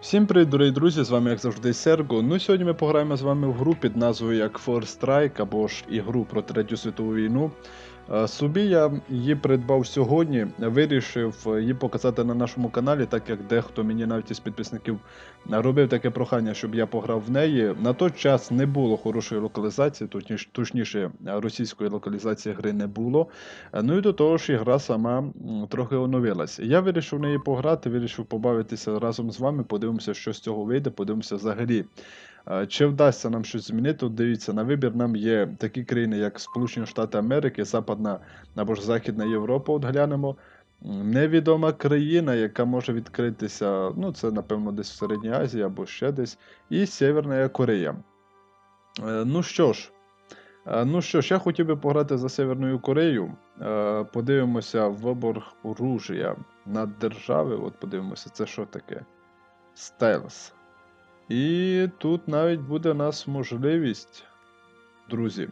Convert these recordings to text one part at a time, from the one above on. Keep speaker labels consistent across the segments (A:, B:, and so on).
A: Всім привіт, дорогі друзі! З вами як завжди Серго. Ну сьогодні ми пограємо з вами в гру під назвою як Force Strike або ж ігру про Третю світову війну. Е, Собі я її придбав сьогодні, вирішив її показати на нашому каналі, так як дехто мені навіть із підписників робив таке прохання, щоб я пограв в неї. На той час не було хорошої локалізації, точніше, точніше російської локалізації гри не було. Е, Ну і до того ж, і гра сама трохи оновилась. Я вирішив в неї пограти, вирішив побавитися разом з вами, подивимося, що з цього вийде, подивимося взагалі. Чи вдасться нам щось змінити? От дивіться, на вибір нам є такі країни, як Сполучені Штати Америки, Западна або ж Західна Європа. От глянемо. Невідома країна, яка може відкритися, ну це напевно десь в Середній Азії або ще десь, і Северна Корея. Е, Ну що ж, е, ну що ж, я хотів би пограти за Северною Корею. Е, Подивимося вибор оружия на держави. От подивимося, це що таке? Стелс. І тут навіть буде у нас можливість, друзі,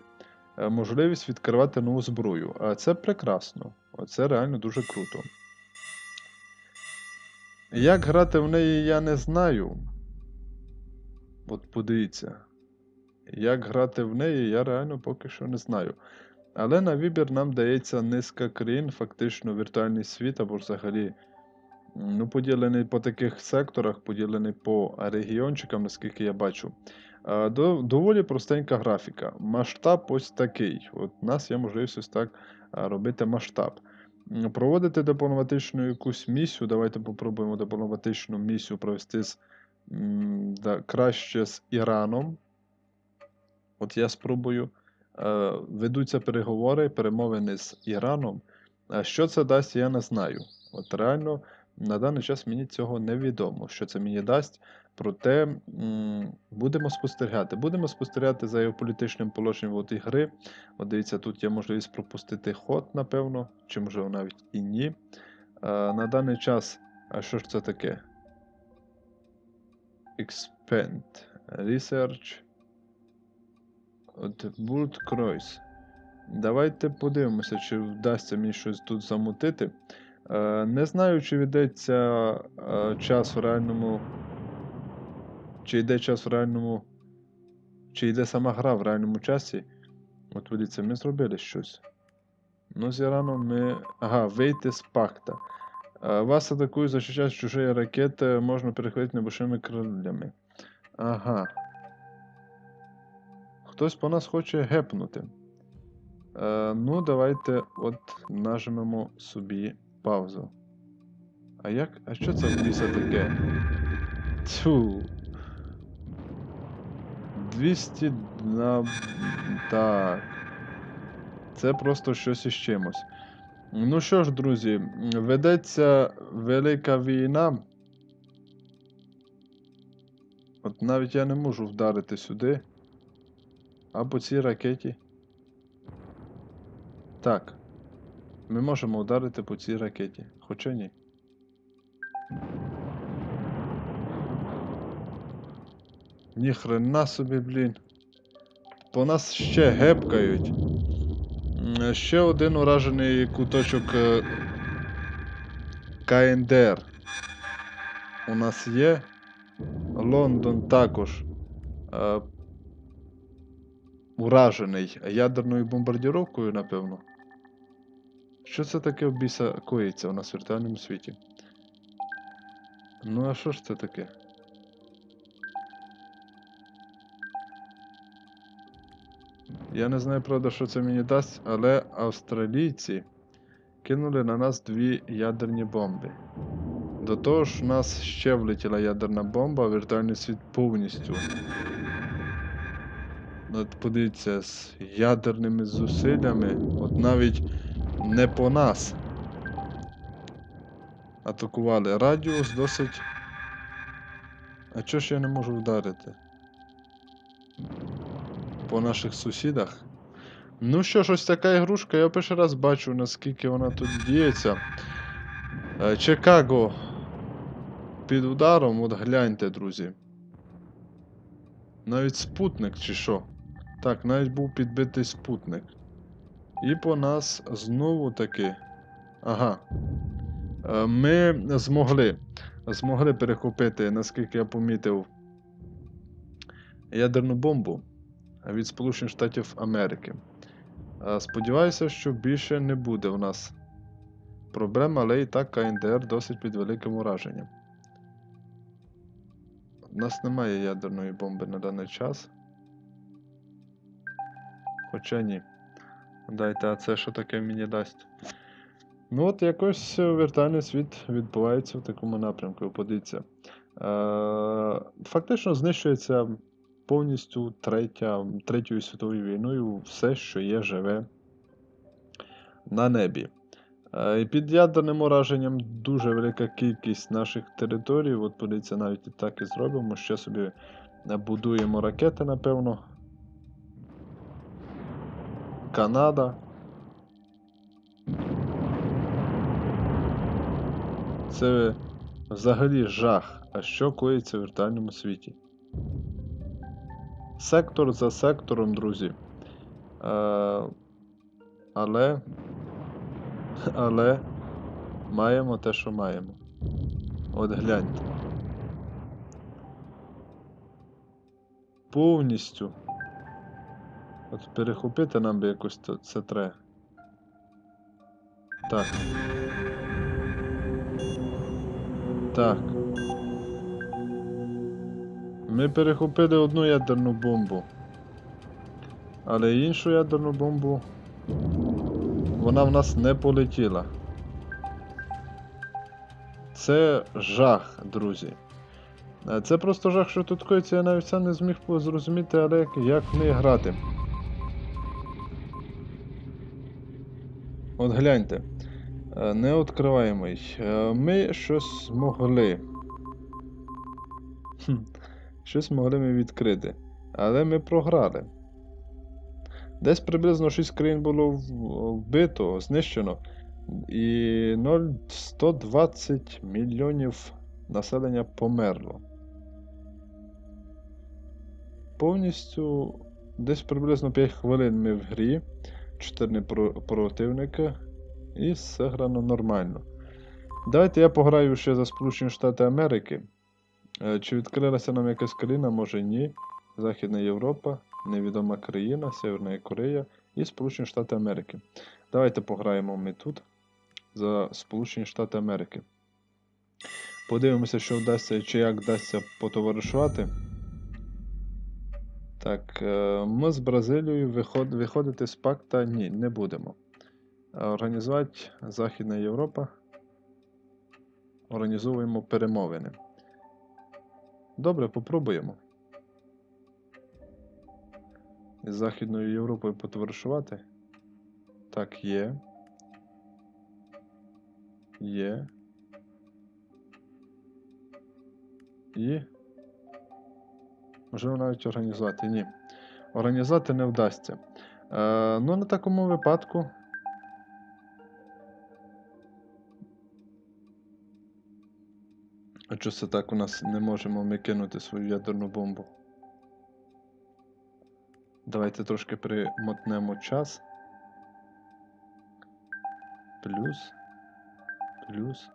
A: е, можливість відкривати нову зброю. А це прекрасно. Оце реально дуже круто. Як грати в неї, я не знаю. От подивіться. Як грати в неї, я реально поки що не знаю. Але на вибір нам дається низка країн, фактично віртуальний світ або взагалі ну, поділений по таких секторах, поділений по регіончикам, наскільки я бачу. До- Доволі простенька графіка. Масштаб ось такий. От у нас є можливість ось так робити масштаб. Проводити дипломатичну якусь місію. Давайте попробуємо дипломатичну місію провести з, да, краще з Іраном. От я спробую. Ведуться переговори, перемовини з Іраном. Що це дасть, я не знаю. От реально на даний час мені цього невідомо, що це мені дасть. Проте будемо спостерігати. Будемо спостерігати за геополітичним положенням от ігри. От дивіться, тут є можливість пропустити ход, напевно, чи можливо навіть і ні. Е, На даний час, а що ж це таке? Expand Research. От Булт Кройс. Давайте подивимося, чи вдасться мені щось тут замутити. Е, не знаю, чи йдеться е, час в реальному. Чи йде час в реальному. Чи йде сама гра в реальному часі. От подивіться, ми зробили щось. Ну, з Іраном ми. Ага, вийти з пакта. Е, вас атакують, захищають чужі ракети, можна перехватити небольшими крилями. Ага. Хтось по нас хоче гепнути. Е, ну, давайте от нажмемо собі паузу. А як? А що це в біса таке? Тьфу. 200 на. Так. Це просто щось із чимось. Ну що ж, друзі, ведеться велика війна. От навіть я не можу вдарити сюди. А по цій ракеті. Так. Ми можемо ударити по цій ракеті. Хоча ні. Ніхрена собі, блін. По нас ще гепкають. Ще один уражений куточок е, КНДР. У нас є. Лондон також. Е, уражений ядерною бомбардіровкою, напевно. Що це таке в біса коїться у нас в віртуальному світі? Ну, а що ж це таке? Я не знаю, правда, що це мені дасть, але австралійці кинули на нас дві ядерні бомби. До того ж, у нас ще влетіла ядерна бомба, а віртуальний світ повністю. От подивіться, з ядерними зусиллями, от навіть не по нас. Атакували. Радіус досить. А чого ж я не можу вдарити? По наших сусідах. Ну що ж, ось така ігрушка, я перший раз бачу, наскільки вона тут діється. Е, Чикаго під ударом, от гляньте, друзі. Навіть спутник чи що? Так, навіть був підбитий спутник. І по нас знову таки. Ага. Е, Ми змогли. змогли перехопити, наскільки я помітив, ядерну бомбу від Сполучених Штатів Америки. Е, Сподіваюся, що більше не буде у нас проблем, але і так КНДР досить під великим ураженням. У нас немає ядерної бомби на даний час. Хоча ні. Дайте, а це що таке мені дасть? Ну от якось е, віртуальний світ відбувається в такому напрямку. Подивіться. Е, фактично знищується повністю третя, Третьою світовою війною все, що є живе на небі. Е, І під ядерним ураженням дуже велика кількість наших територій. От подивіться, навіть і так і зробимо. Ще собі будуємо ракети, напевно. Канада. Це взагалі жах. А що коїться в віртуальному світі? Сектор за сектором, друзі. Е, але. Але маємо те, що маємо. От гляньте. Повністю. От перехопити нам би якось це треба. Так. Так. Ми перехопили одну ядерну бомбу. Але іншу ядерну бомбу. Вона в нас не полетіла. Це жах, друзі. Е, Це просто жах, що тут коїться, я навіть сам не зміг зрозуміти, але як, як в грати. От гляньте. Е, Не відкриваємо їх. Е, Ми щось змогли. Хм. Щось могли ми відкрити. Але ми програли. Десь приблизно 6 країн було вбито, знищено. І 0,120 мільйонів населення померло. Повністю десь приблизно 5 хвилин ми в грі, 4 про- противника, і все грано нормально. Давайте я пограю ще за Сполучені Штати Америки. Е, Чи відкрилася нам якась країна, може ні. Західна Європа, невідома країна, Северна Корея і Сполучені Штати Америки. Давайте пограємо ми тут за Сполучені Штати Америки. Подивимося, що вдасться чи як вдасться потоваришувати. Так, е, ми з Бразилією виход, виходити з пакта ні, не будемо. Е, Організувати Західна Європа. Організовуємо перемовини. Добре, попробуємо. Із Західною Європою потоваришувати. Так, є. Є. І. Можливо навіть організувати. Ні. Організувати не вдасться. Е, ну, на такому випадку. А що це так у нас не можемо ми кинути свою ядерну бомбу? Давайте трошки примотнемо час. Плюс. Плюс.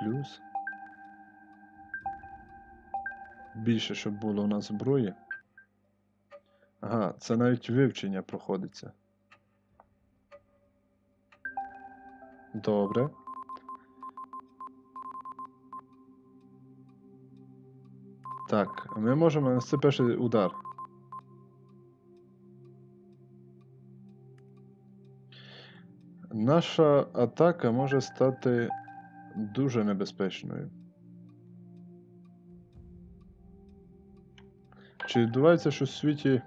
A: Плюс. Більше, щоб було у нас зброї. Ага, це навіть вивчення проходиться. Добре. Так, ми можемо нанести перший удар. Наша атака може стати дуже небезпечною. Чи відбувається щось в світі?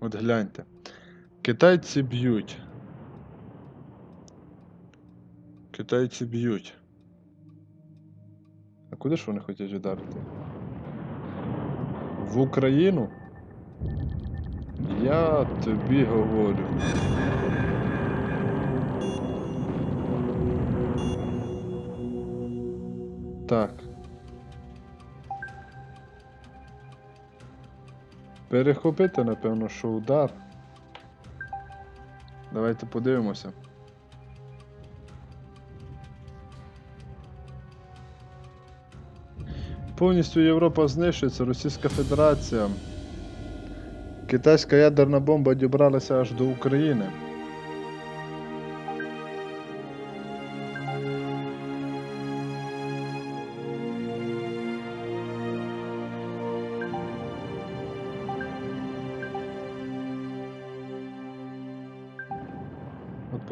A: От гляньте. Китайці б'ють. Китайці б'ють. А куди ж вони хочуть ударити? В Україну? Я тобі говорю. Так. Перехопити, напевно, що удар. Давайте подивимося. Повністю Європа знищується, Російська Федерація. Китайська ядерна бомба дібралася аж до України.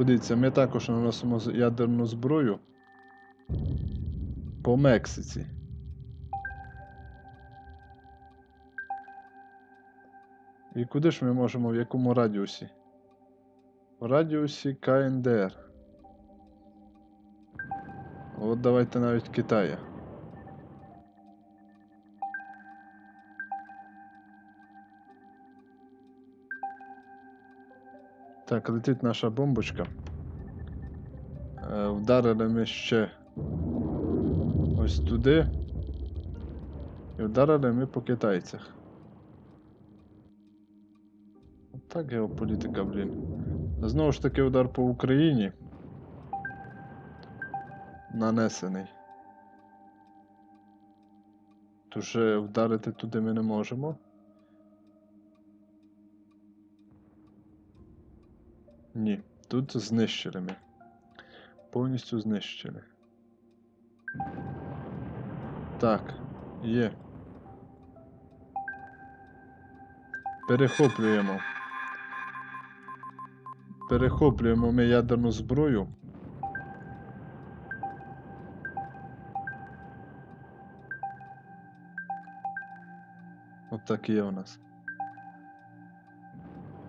A: От подивіться, ми також наносимо ядерну зброю по Мексиці. І куди ж ми можемо, в якому радіусі? В радіусі КНДР. От давайте навіть Китая. Так, летить наша бомбочка. Е, вдарили ми ще ось туди. І вдарили ми по китайцях. Так геополітика, блін. Знову ж таки удар по Україні. Нанесений. Тож вдарити туди ми не можемо. Ні, тут знищили ми. Повністю знищили. Так, є. Перехоплюємо. Перехоплюємо ми ядерну зброю. От так і є у нас.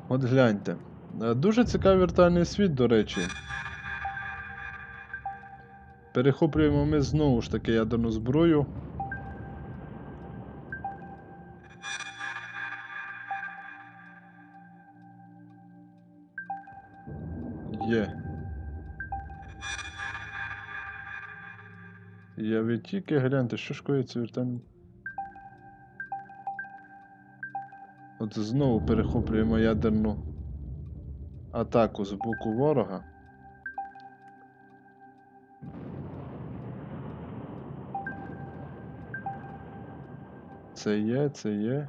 A: От гляньте. Е, Дуже цікавий віртуальний світ, до речі. Перехоплюємо ми знову ж таки ядерну зброю. Є. Я ви тільки гляньте, що ж коїться віртуальний. От знову перехоплюємо ядерну атаку з боку ворога. Це є, це є.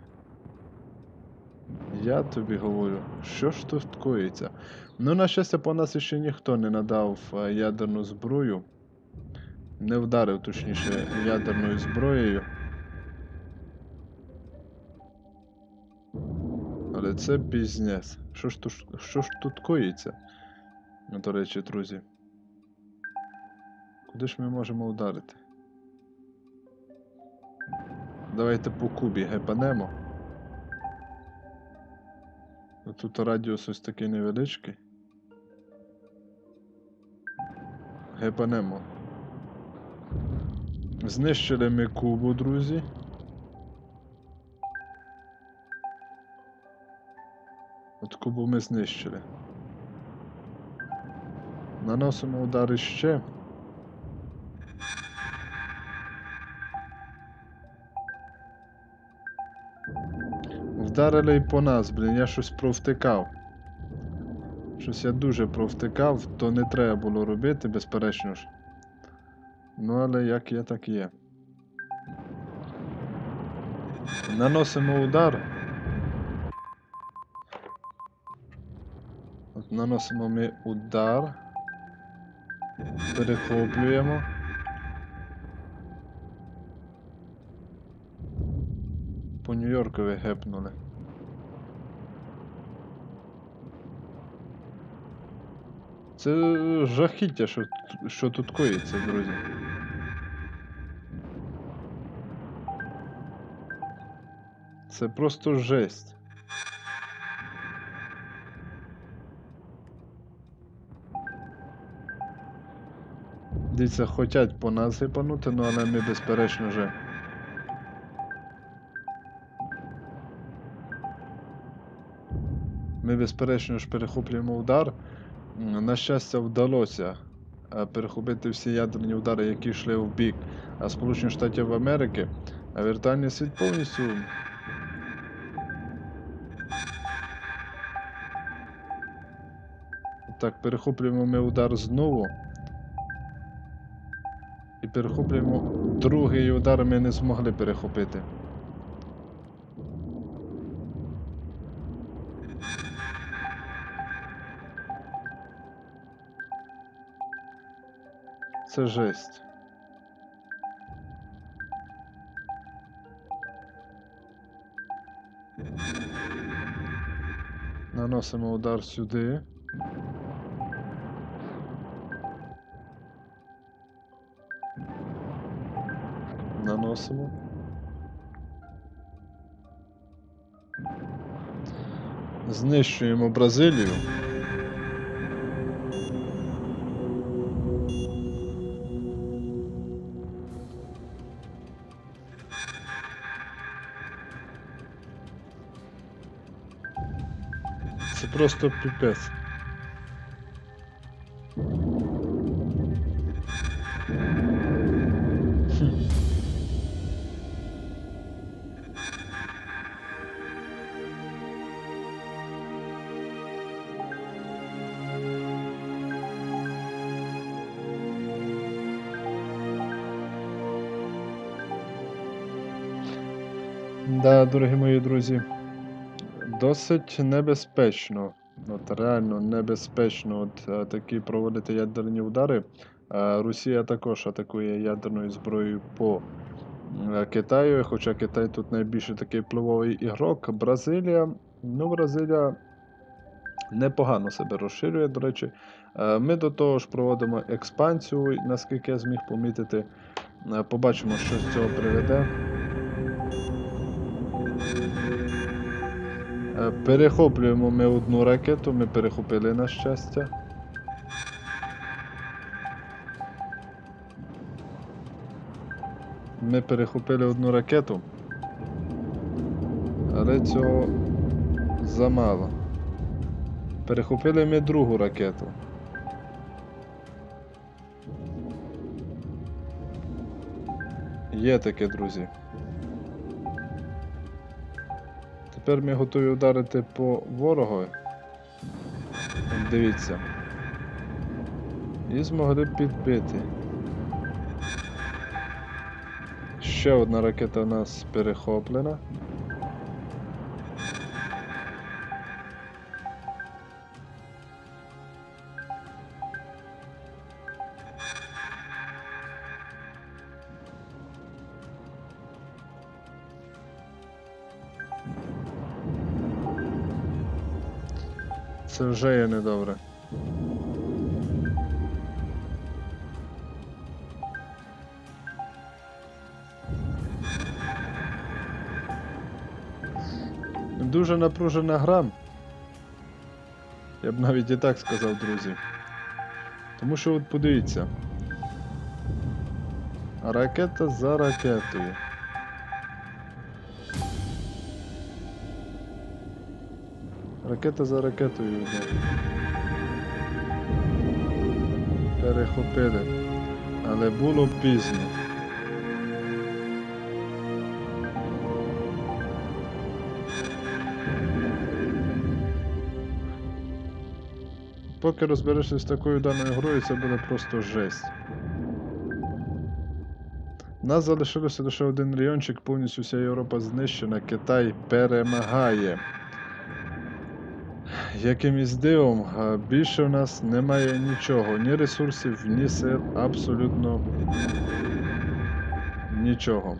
A: Я тобі говорю, що ж тут коїться? Ну, на щастя, по нас ще ніхто не надав е, ядерну зброю. Не вдарив, точніше, ядерною зброєю. Але це бізнес. Що ж тут, що ж тут коїться? Ну, до речі, друзі. Куди ж ми можемо ударити? Давайте по кубі гепанемо. Тут радіус ось такий невеличкий. Гепанемо. Знищили ми кубу, друзі. От кубу ми знищили. Наносимо удари ще. Вдарили і по нас, блін, я щось провтикав. Щось я дуже провтикав, то не треба було робити, безперечно ж. Ну, але як є, так є. Наносимо удар. Наносимо ми удар. Перехоплюємо. По Нью-Йоркові гепнули. Це жахіття, що, що тут коїться, друзі. Це просто жесть. Дивіться, хочуть по нас гипанути, ну але ми безперечно вже. Ми безперечно ж перехоплюємо удар. На щастя, вдалося е, перехопити всі ядерні удари, які йшли в бік Сполучених Штатів Америки, а віртуальний світ повністю. Так, перехоплюємо ми удар знову. І перехоплюємо другий удар ми не змогли перехопити. Це жесть. Наносимо удар сюди. Наносимо. Знищуємо Бразилію. Це просто піпець. Да, дорогі мої друзі, досить небезпечно. От реально небезпечно от, е, такі проводити ядерні удари. Е, Росія також атакує ядерною зброєю по е, Китаю, хоча Китай тут найбільший такий впливовий ігрок. Бразилія, ну, Бразилія непогано себе розширює, до речі. Ми до того ж проводимо експансію, наскільки я зміг помітити. Побачимо, що з цього приведе. Перехоплюємо ми одну ракету, ми перехопили на щастя. Ми перехопили одну ракету. Але цього замало. Перехопили ми другу ракету. Є таке, друзі. Тепер ми готові ударити по ворогу. Дивіться. І змогли підбити. Ще одна ракета у нас перехоплена. Це вже є недобре. Дуже напружена гра. Я б навіть і так сказав, друзі. Тому що от подивіться. Ракета за ракетою. Ракета за ракетою йде. Перехопили. Але було пізно. Поки розберешся з такою даною грою, це буде просто жесть. Нас залишилося лише один райончик, повністю вся Європа знищена, Китай перемагає. Якимось дивом, більше у нас немає нічого, ні ресурсів, ні сил, абсолютно нічого.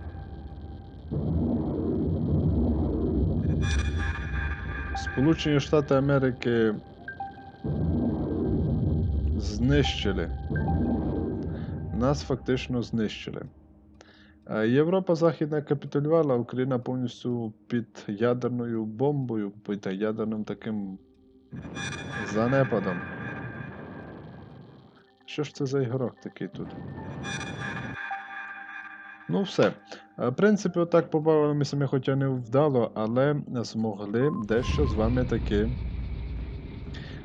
A: Сполучені Штати Америки знищили. Нас фактично знищили. Європа Західна капітулювала, Україна повністю під ядерною бомбою, під ядерним таким занепадом. Що ж це за ігрок такий тут? Ну, все. Е, В принципі, отак побавилися ми, хоча не вдало, але змогли дещо з вами таки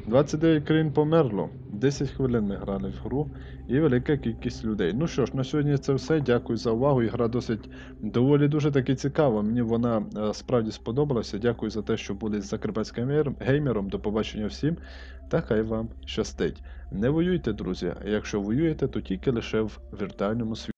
A: 29 країн померло. 10 хвилин ми грали в гру і велика кількість людей. Ну що ж, на сьогодні це все. Дякую за увагу. Ігра досить доволі дуже таки цікава. Мені вона е, справді сподобалася. Дякую за те, що були з закарпатським геймером. До побачення всім. Та хай вам щастить. Не воюйте, друзі. Якщо воюєте, то тільки лише в віртуальному світі.